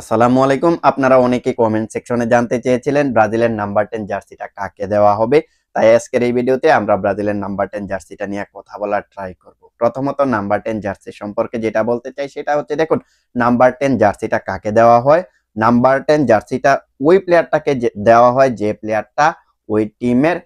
আসসালামু আলাইকুম। আপনারা অনেকে কমেন্ট সেকশনে জানতে চেয়েছিলেন ব্রাজিলের নাম্বার টেন জার্সিটা কাকে দেওয়া হবে। তাই আজকের এই ভিডিওতে আমরা ব্রাজিলের নাম্বার টেন জার্সিটা নিয়ে কথা বলার ট্রাই করব। প্রথমত নাম্বার টেন জার্সি সম্পর্কে যেটা বলতে চাই সেটা হচ্ছে, দেখুন নাম্বার টেন জার্সিটা কাকে দেওয়া হয়? নাম্বার টেন জার্সিটা ওই প্লেয়ারটাকে দেওয়া হয় যে প্লেয়ারটা ওই টিমের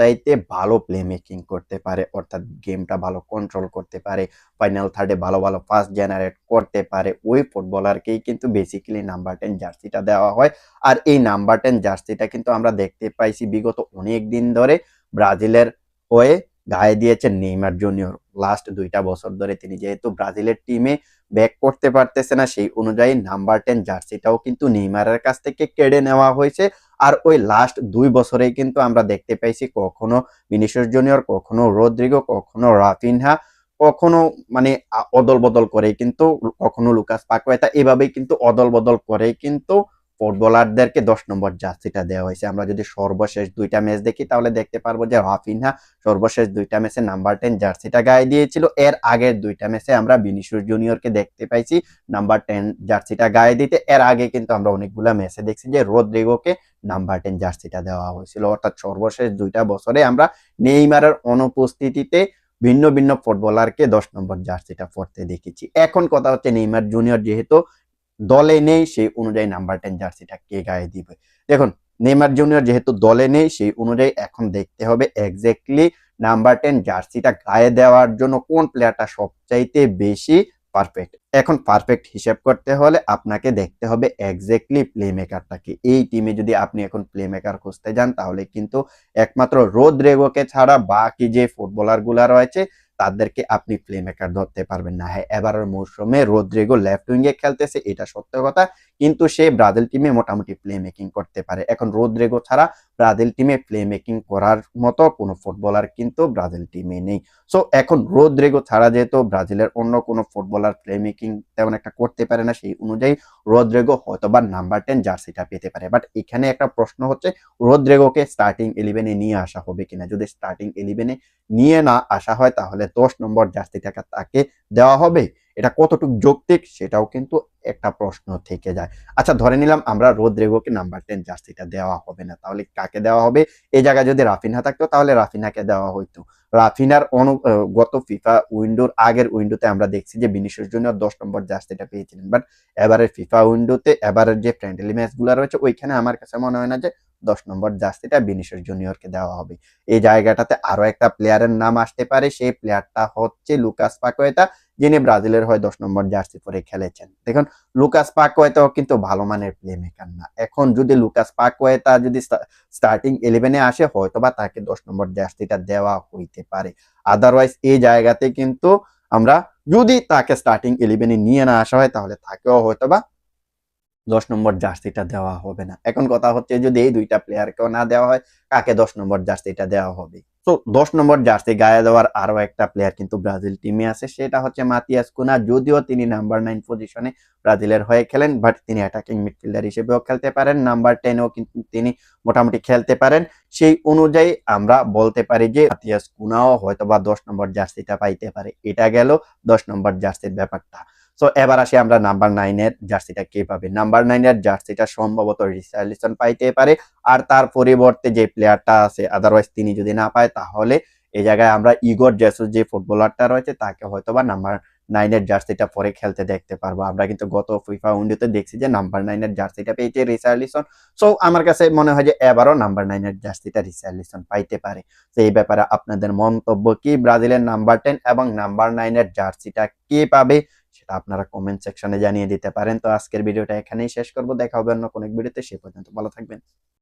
সবচাইতে ভালো প্লে মেকিং করতে পারে, অর্থাৎ গেমটা ভালো কন্ট্রোল করতে পারে ফাইনাল থার্ডে ভালো ভালো ফার্স্ট জেনারেট করতে পারে, ওই ফুটবলারকেই কিন্তু বেসিক্যালি নাম্বার টেন জার্সিটা দেওয়া হয়। আর এই নাম্বার টেন জার্সিটা কিন্তু আমরা দেখতে পাইছি বিগত অনেক দিন ধরে ব্রাজিলের হয়ে গায়ে দিয়েছেন নেইমার জুনিয়র। লাস্ট দুইটা বছর ধরে তিনি যেহেতু ব্রাজিলের টিমে ব্যাক করতে পারতেছে না, সেই অনুযায়ী নাম্বার টেন জার্সিটাও কিন্তু নেইমারের কাছ থেকে কেড়ে নেওয়া হয়েছে। আর ওই লাস্ট দুই বছরে কিন্তু আমরা দেখতে পাইছি কখনো ভিনিসিয়াস জুনিয়র কখনো রদ্রিগো কখনো রাফিনহা কখনো মানে অদল বদল করে কিন্তু, কখনো লুকাস পাকোয়েতা এভাবেই কিন্তু অদল বদল করে কিন্তু ফুটবলারদেরকে দশ নম্বর জার্সিটা দেওয়া হয়েছে। আমরা যদি সর্বশেষ দুইটা ম্যাচ দেখি, তাহলে দেখতে পারব যে রাফিনহা সর্বশেষ দুইটা ম্যাচে নাম্বার টেন জার্সিটা গায়ে দিয়েছিল। এর আগের দুইটা ম্যাচে আমরা বিনিশুর জুনিয়রকে দেখতে পাইছি নাম্বার টেন জার্সিটা গায়ে দিতে। এর আগে কিন্তু আমরা অনেকগুলা ম্যাচে দেখছি যে রদ্রিগোকে নাম্বার টেন জার্সিটা দেওয়া হয়েছিল। অর্থাৎ সর্বশেষ দুইটা বছরে আমরা নেইমারের অনুপস্থিতিতে ভিন্ন ভিন্ন ফুটবলারকে দশ নম্বর জার্সিটা পরতে দেখেছি। এখন কথা হচ্ছে নেইমার জুনিয়র যেহেতু দলে নেই, সেই অনুযায়ী নাম্বার টেন জার্সিটা কে গায়ে দিবে? দেখুন নেমার জুনিয়র যেহেতু দলে নেই, সেই অনুযায়ী এখন দেখতে হবে এক্স্যাক্টলি নাম্বার টেন জার্সিটা গায়ে দেওয়ার জন্য কোন প্লেয়ারটা সবচাইতে বেশি পারফেক্ট এখন পারফেক্ট হিসেব করতে হলে আপনাকে দেখতে হবে এক্স্যাক্টলি প্লে মেকারটাকে এই টিমে যদি আপনি এখন প্লে মেকার খুঁজতে যান, তাহলে কিন্তু একমাত্র রোদ্রেগোকে ছাড়া বাকি যে ফুটবলারগুলা রয়েছে তাদেরকে আপনি প্লে মেকার ধরতে পারবেন না। হ্যাঁ এবারের মৌসুমে রোদ্রিগো লেফট উইঙ্গে খেলতেছে, এটা সত্য কথা। কিন্তু সে ব্রাজিল টিমে মোটামুটি প্লে মেকিং করতে পারে। এখন রোদ্রিগো ছাড়া ব্রাজিল টিমে প্লে মেকিং করার মতো কোনো ফুটবলার কিন্তু ব্রাজিল টিমে নেই। সো এখন রোদ্রিগো ছাড়া যেহেতু ব্রাজিলের অন্য কোনো ফুটবলার প্লে মেকিং তেমন একটা করতে পারে না, সেই অনুযায়ী রোদ্রিগো হয়তো বা নাম্বার টেন জার্সিটা পেতে পারে। বাট এখানে একটা প্রশ্ন হচ্ছে, রোদ্রেগোকে স্টার্টিং ইলেভেনে নিয়ে আসা হবে কিনা? যদি স্টার্টিং ইলেভেনে নিয়ে না আসা হয়, তাহলে দশ নম্বর জার্সিটাকে তাকে দেওয়া হবে। এটা কতটুকু যৌক্তিক সেটাও কিন্তু একটা প্রশ্ন থেকে যায়। আচ্ছা ধরে নিলাম আমরা রোদ্রেগোকে নাম্বার টেন জার্সিটা দেওয়া হবে না, তাহলে কাকে দেওয়া হবে? এই জায়গায় যদি রাফিনহা থাকতো, তাহলে রাফিনাকে দেওয়া হইতো। রাফিনার অনু গত ফিফা উইন্ডোর আগের উইন্ডোতে আমরা দেখছি যে বিনিশোর জন্য দশ নম্বর জার্সিটা পেয়েছিলেন। বাট এবারের ফিফা উইন্ডোতে এবারের যে ফ্রেন্ডলি ম্যাচগুলো রয়েছে, ওইখানে আমার কাছে মনে হয় না যে দশ নম্বর জার্সিটা বিনিশোর জুনিয়রকে দেওয়া হবে। এই জায়গাটাতে আরও একটা প্লেয়ারের নাম আসতে পারে, সেই প্লেয়ারটা হচ্ছে লুকাস পাকোয়েতা যিনি ব্রাজিলের হয়ে দশ নম্বর জার্সি পরে খেলেছেন। দেখুন, লুকাস পাকোয়েতাও কিন্তু ভালো মানের প্লে মেকার না। এখন যদি লুকাস পাকোয়েতা যদি স্টার্টিং ইলেভেনে আসে হয়তো বা তাকে দশ নম্বর জার্সিটা দেওয়া হইতে পারে। আদারওয়াইজ এই জায়গাতে কিন্তু আমরা যদি তাকে স্টার্টিং ইলেভেনে নিয়ে না আসা হয়, তাহলে তাকেও হয়তো বা দশ নম্বর জার্সিটা দেওয়া হবে না। এখন কথা হচ্ছে যদি এই দুইটা প্লেয়ার প্লেয়ারকেও না দেওয়া হয়, কাকে দশ নম্বর জার্সিটা দেওয়া হবে? তো দশ নম্বর জার্সি গায়ে দেওয়ার আরও একটা প্লেয়ার কিন্তু ব্রাজিল টিমে আছে, সেটা হচ্ছে মাতিয়াস কুনা। যদিও তিনি নাম্বার নাইন পজিশনে ব্রাজিলের হয়ে খেলেন বাট তিনি অ্যাটাকিং মিডফিল্ডার হিসেবেও খেলতে পারেন। নাম্বার টেনেও কিন্তু তিনি মোটামুটি খেলতে পারেন। সেই অনুযায়ী আমরা বলতে পারি যে মাতিয়াস কুনাও হয়তো বা দশ নম্বর জার্সিটা পাইতে পারে। এটা গেল দশ নম্বর জার্সির ব্যাপারটা। সো এবার আসি আমরা নাম্বার নাইনের জার্সিটা কে পাবে? নাম্বার নাইনের জার্সিটা সম্ভবত রিসার্লিসন পাইতে পারে। আর তার পরিবর্তে যে প্লেয়ারটা আছে আদারওয়াইজ তিনি যদি না পায়, তাহলে এই জায়গায় আমরা ইগোর জেসুস যে ফুটবলারটা রয়েছে, তাকে হয়তো বা নাম্বার নাইনের জার্সিটা পরে খেলতে দেখতে পারব। আমরা কিন্তু গত ফিফা উইন্ডোতে দেখছি যে নাম্বার নাইনের জার্সিটা পেয়েছে রিসার্লিসন সো আমার কাছে মনে হয় যে এবারও নাম্বার নাইনের জার্সিটা রিসার্লিসন পাইতে পারে। তো এই ব্যাপারে আপনাদের মন্তব্য কি? ব্রাজিলের নাম্বার টেন এবং নাম্বার নাইনের জার্সিটা কে পাবে? সেটা আপনারা কমেন্ট সেকশনে জানিয়ে দিতে পারেন। তো আজকের ভিডিওটা এখানেই শেষ করব। দেখা হবে অন্য কোনো ভিডিওতে সে পর্যন্ত ভালো থাকবেন।